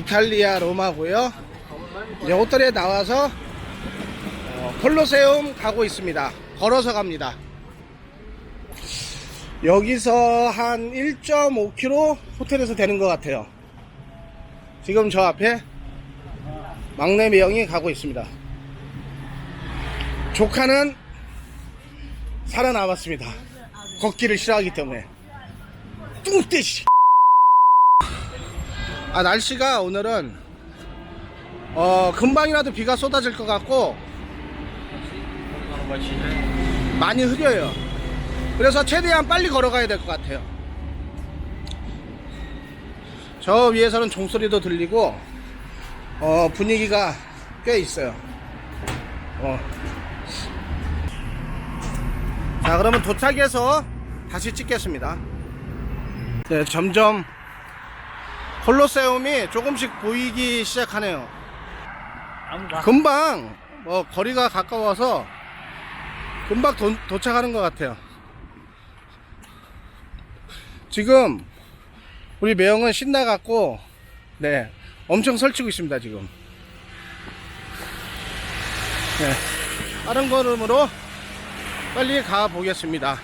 이탈리아 로마고요. 이제 호텔에 나와서 어, 콜로세움 가고 있습니다. 걸어서 갑니다. 여기서 한 1.5km 호텔에서 되는 것 같아요. 지금 저 앞에 막내 매형이 가고 있습니다. 조카는 살아남았습니다. 걷기를 싫어하기 때문에. 뚱떼씨. 아, 날씨가 오늘은, 어, 금방이라도 비가 쏟아질 것 같고, 많이 흐려요. 그래서 최대한 빨리 걸어가야 될 것 같아요. 저 위에서는 종소리도 들리고, 어, 분위기가 꽤 있어요. 어. 자, 그러면 도착해서 다시 찍겠습니다. 네, 점점 콜로세움이 조금씩 보이기 시작하네요. 금방 뭐 거리가 가까워서 금방 도, 도착하는 것 같아요. 지금 우리 매형은 신나갖고 네 엄청 설치고 있습니다 지금. 네, 빠른 걸음으로 빨리 가 보겠습니다.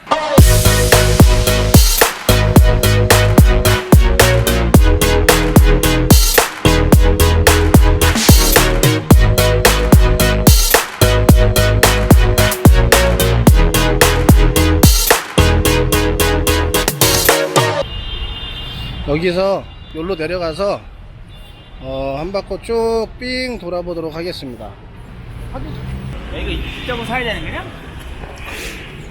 여기서 여기로 내려가서 어, 한 바퀴 쭉 삥 돌아보도록 하겠습니다. 야, 이거 입장을 사야 되는 거냐?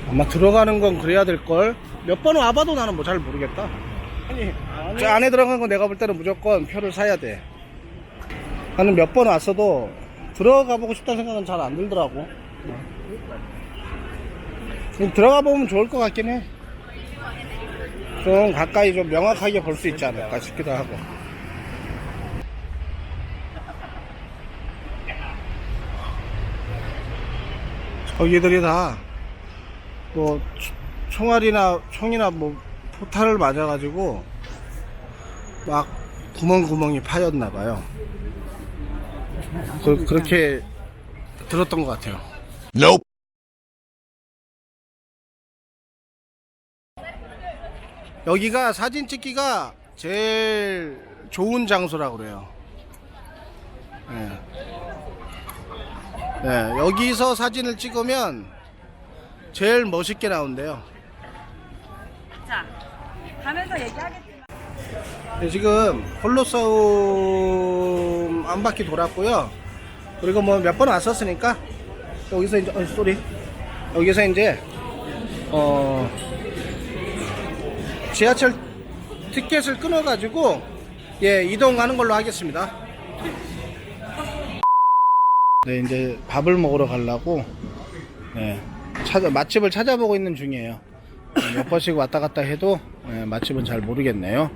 아마 들어가는 건 그래야 될 걸. 몇 번 와봐도 나는 뭐 잘 모르겠다. 아니, 저 안에 들어간 건 내가 볼 때는 무조건 표를 사야 돼. 나는 몇 번 왔어도 들어가 보고 싶다는 생각은 잘 안 들더라고. 들어가 보면 좋을 것 같긴 해. 좀 가까이 좀 명확하게 볼 수 있지 않을까 싶기도 하고. 저기들이 다, 뭐, 총알이나, 총이나 뭐, 포탈을 맞아가지고, 막, 구멍구멍이 파였나 봐요. 그, 그렇게 들었던 것 같아요. Nope. 여기가 사진 찍기가 제일 좋은 장소라고 그래요. 네. 네, 여기서 사진을 찍으면 제일 멋있게 나온대요. 자, 가면서 얘기하겠지만 네, 지금 홀로서움 한 바퀴 돌았고요. 그리고 뭐 몇 번 왔었으니까 여기서 이제 어, 쏘리 여기서 이제 어 지하철 티켓을 끊어가지고 예 이동하는 걸로 하겠습니다. 네 이제 밥을 먹으러 가려고 네 찾아 맛집을 찾아보고 있는 중이에요. 몇 번씩 왔다 갔다 해도 예, 맛집은 잘 모르겠네요.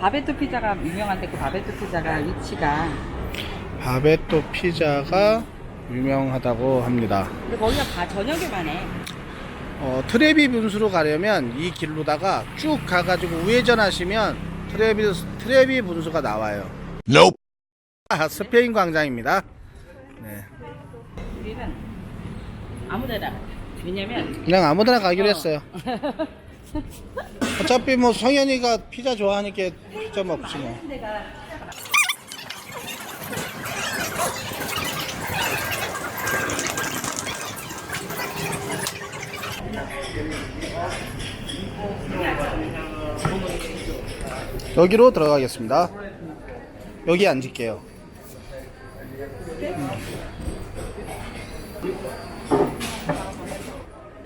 바베토 피자가 유명한데 그 바베토 피자가 위치가 바베토 피자가 유명하다고 합니다. 근데 거기가 다 저녁에 가네. 어, 트레비 분수로 가려면 이 길로다가 쭉 가가지고 우회전 하시면 트레비, 트레비 분수가 나와요. Nope. 아, 스페인 광장입니다. 네. 우리는 아무데나. 왜냐면 그냥 아무데나 가기로 어. 했어요. 어차피 뭐 성현이가 피자 좋아하니까 피자 먹지 뭐. 여기로 들어가겠습니다. 여기 앉을게요.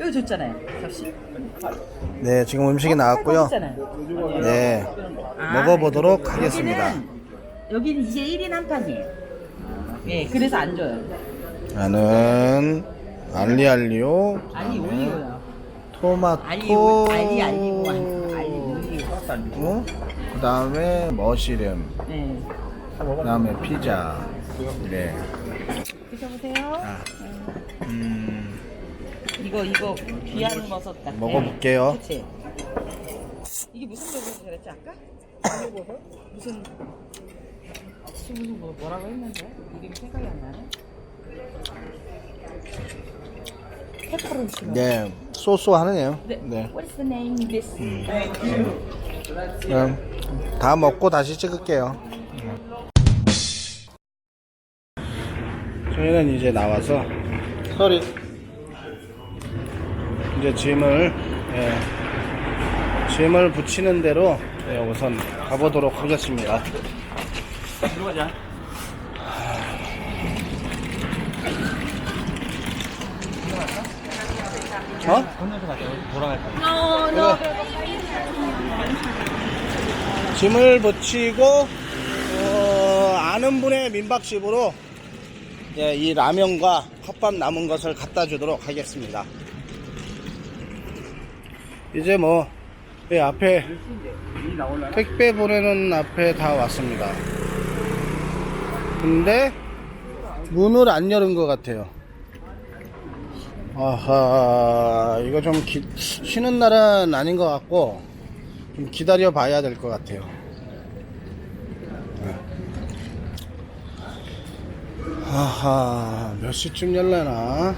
여기 줬잖아요. 접시. 네, 지금 음식이 나왔고요. 줬잖아요. 네, 먹어보도록 하겠습니다. 여기는, 여기는 이제 1인 한 판이에요. 예, 그래서 안 줘요. 나는 알리알리오, 아니. 토마토, 알리, 올- 알리, 알리고, 알리, 올리고. 어? 그 다음에 머시름, 네. 그 다음에 피자. 네. 드셔보세요. 아, 음, 이거, 이거, 귀한 버섯 같아. 먹어볼게요. 그치? 이게 무슨 버섯이 그랬지, 아까? 무슨 무슨 뭐, 뭐라고 했는데 이름이 생각이 안 나네. 네, 소소하네요. 네. 네. What's the name? This. 그럼 다 먹고 다시 찍을게요. 저희는 이제 나와서 서리 이제 짐을 예, 짐을 붙이는 대로 예, 우선 가보도록 하겠습니다. 들어가자. 어? 건너서 가자. 돌아갈 거야. 짐을 붙이고 어, 아는 분의 민박집으로 이제 이 라면과 컵밥 남은 것을 갖다 주도록 하겠습니다. 이제 뭐이 앞에. 택배 보내는 앞에 다 왔습니다. 근데 문을 안 열은 것 같아요. 아하, 이거 좀 기- 쉬는 날은 아닌 것 같고 좀 기다려 봐야 될 것 같아요. 네. 아하, 몇 시쯤 열려나?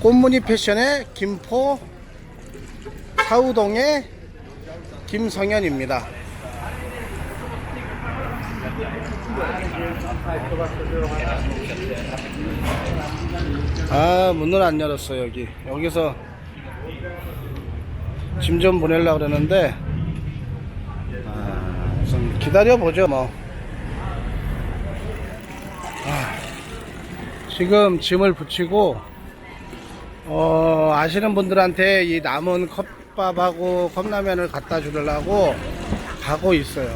꽃무늬 패션의 김포 사우동의 김성현입니다. 아, 문을 안 열었어, 여기. 여기서 짐 좀 보내려고 그러는데, 아, 우선 기다려보죠, 뭐. 아, 지금 짐을 붙이고, 어, 아시는 분들한테 이 남은 컵밥하고 컵라면을 갖다 주려고 가고 있어요.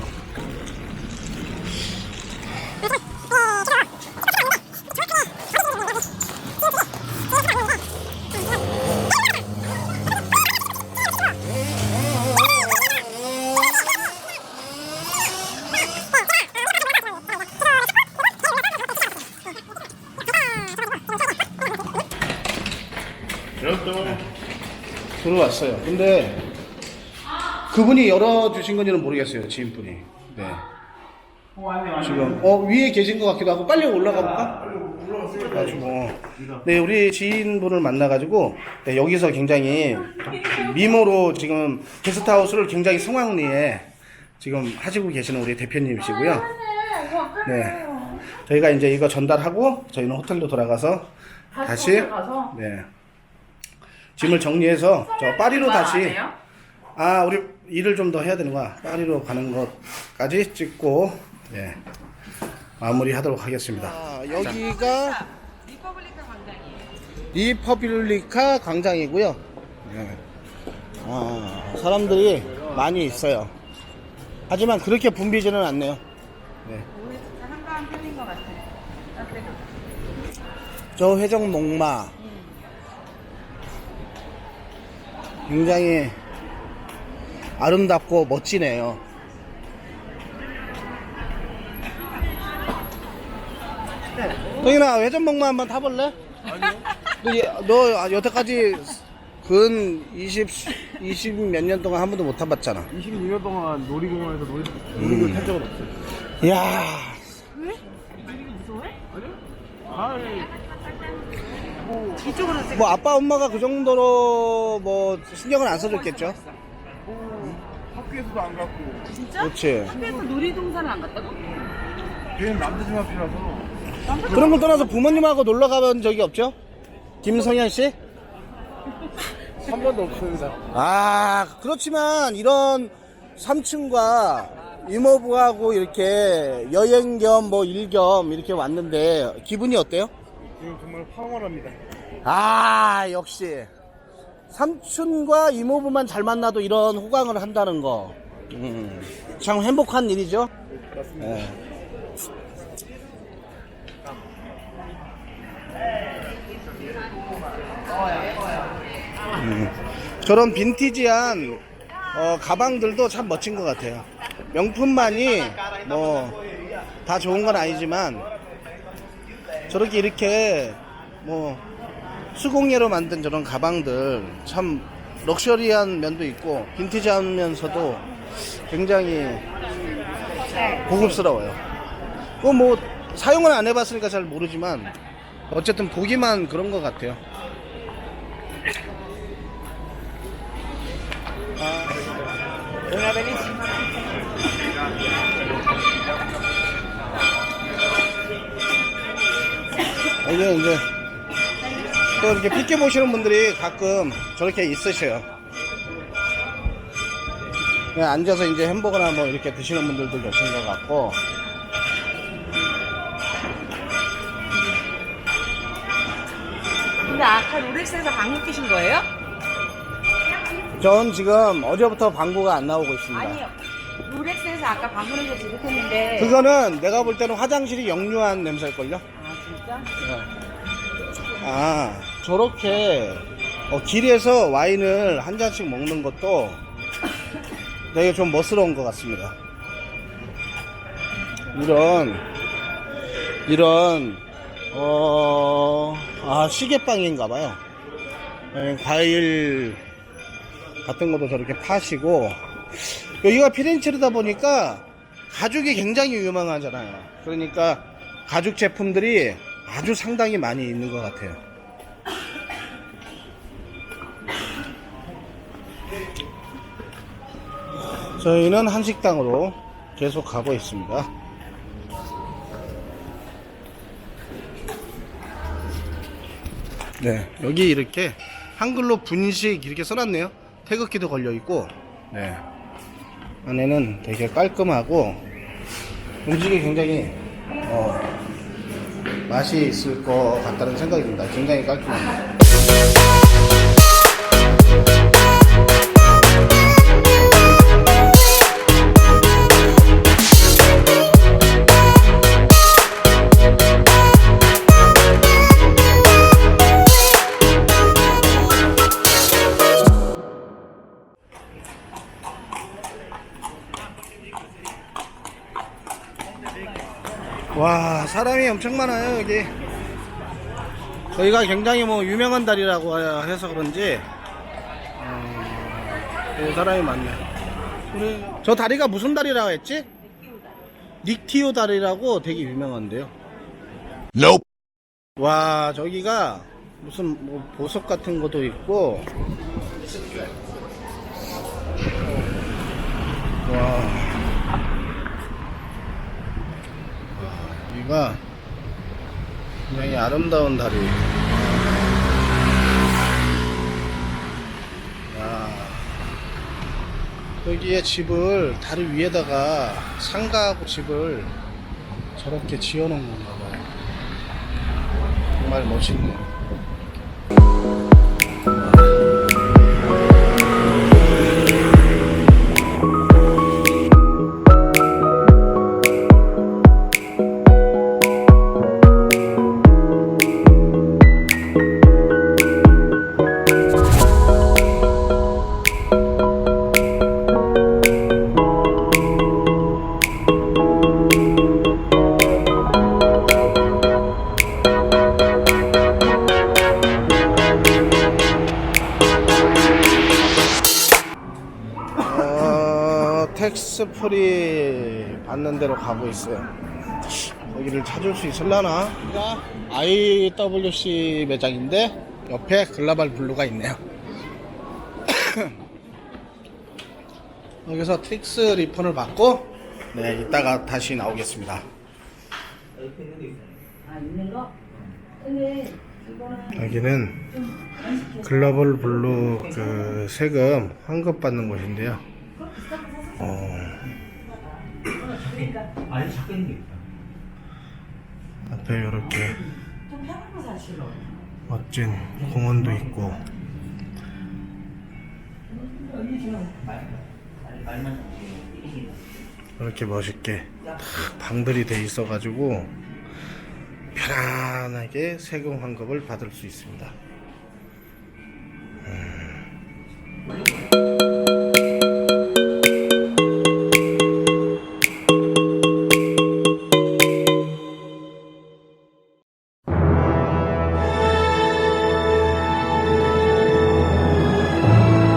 들어왔어요. 근데 그분이 열어주신 건지는 모르겠어요. 지인분이. 네. 지금 어 위에 계신 것 같기도 하고 빨리 올라가 볼까? 가지고 네 우리 지인분을 만나가지고 네, 여기서 굉장히 미모로 지금 게스트하우스를 굉장히 성황리에 지금 하시고 계시는 우리 대표님이시고요. 네 저희가 이제 이거 전달하고 저희는 호텔로 돌아가서 다시 네 짐을 정리해서 저 파리로 다시 아 우리 일을 좀 더 해야 되는 거야 파리로 가는 것까지 찍고 예 마무리하도록 하겠습니다. 아, 여기가 리퍼블리카 광장이에요. 리퍼블리카 광장이고요. 예. 아, 사람들이 많이 있어요. 하지만 그렇게 붐비지는 않네요. 네. 오늘 진짜 한가한 편인 것 같아. 저 회전 목마 굉장히 아름답고 멋지네요. 동인아 회전 목마 한번 타볼래? 아니요. 너, 너 여태까지 근 20, 20 몇 년 동안 한 번도 못 타봤잖아. 22년 동안 놀이공원에서 놀이, 놀이를 탈 적은 없어요. 이야, 아, 이쪽으로 뭐 아빠 엄마가 그 정도로 뭐 신경을 안 써줬겠죠? 학교에서도 안 갔고, 진짜? 그렇지. 학교에서 놀이동산을 안 갔다고? 걔는 남자중 앞이라서. 그런 걸 떠나서 부모님하고 놀러 가본 적이 없죠? 김성현 씨? 한 번도 없습니다. 아, 그렇지만 이런 삼촌과 이모부하고 이렇게 여행 겸 뭐 일 겸 이렇게 왔는데 기분이 어때요? 지금 정말 황홀합니다. 아, 역시. 삼촌과 이모부만 잘 만나도 이런 호강을 한다는 거. 음, 참 행복한 일이죠? 맞습니다. 예. 음, 저런 빈티지한 어, 가방들도 참 멋진 것 같아요. 명품만이 뭐 다 좋은 건 아니지만 저렇게 이렇게 뭐 수공예로 만든 저런 가방들 참 럭셔리한 면도 있고 빈티지하면서도 굉장히 고급스러워요. 뭐 사용은 안 해봤으니까 잘 모르지만 어쨌든 보기만 그런 것 같아요. Una 이게 이제 또 이렇게 피게 보시는 분들이 가끔 저렇게 있으셔요. 그냥 앉아서 이제 햄버거나 뭐 이렇게 드시는 분들도 계신 것 같고. 근데 아까 롤렉스에서 방금 끼신 거예요? 전 지금 어제부터 방구가 안 나오고 있습니다. 아니요. 롤렉스에서 아까 방문해서 지급했는데. 그거는 내가 볼 때는 화장실이 역류한 냄새일걸요? 아 저렇게 어, 길에서 와인을 한 잔씩 먹는 것도 되게 좀 멋스러운 것 같습니다. 이런, 이런, 어, 아, 시계빵인가 봐요. 예, 과일 같은 것도 저렇게 파시고, 여기가 피렌체르다 보니까 가죽이 굉장히 유명하잖아요. 그러니까 가죽 제품들이 아주 상당히 많이 있는 것 같아요. 저희는 한식당으로 계속 가고 있습니다. 네, 여기 이렇게 한글로 분식 이렇게 써놨네요. 태극기도 걸려 있고, 네. 안에는 되게 깔끔하고 음식이 굉장히 어, 맛이 있을 것 같다는 생각이 듭니다. 굉장히 깔끔합니다. 엄청 많아요 여기. 저희가 굉장히 뭐 유명한 다리라고 해서 그런지 어, 되게 사람이 많네. 저 다리가 무슨 다리라고 했지? 닉티오 다리라고 되게 유명한데요. 와 저기가 무슨 뭐 보석 같은 것도 있고. 와 여기가 굉장히 아름다운 다리. 야, 여기에 집을 다리 위에다가 상가하고 집을 저렇게 지어놓은 건가 봐요. 정말 멋있네요. 텍스 프리 받는 대로 가고 있어요. 여기를 찾을 수 있을라나? IWC 매장인데 옆에 글로벌 블루가 있네요. 여기서 텍스 리펀을 받고 네 이따가 다시 나오겠습니다. 여기는 글로벌 블루 그 세금 환급 받는 곳인데요. 어, 아니, 자꾸 있는 게 있다. 앞에 이렇게 좀 편한 거 사실은. 멋진 공원도 있고 이렇게 멋있게 딱 방들이 돼 있어 가지고 편안하게 세금 환급을 받을 수 있습니다.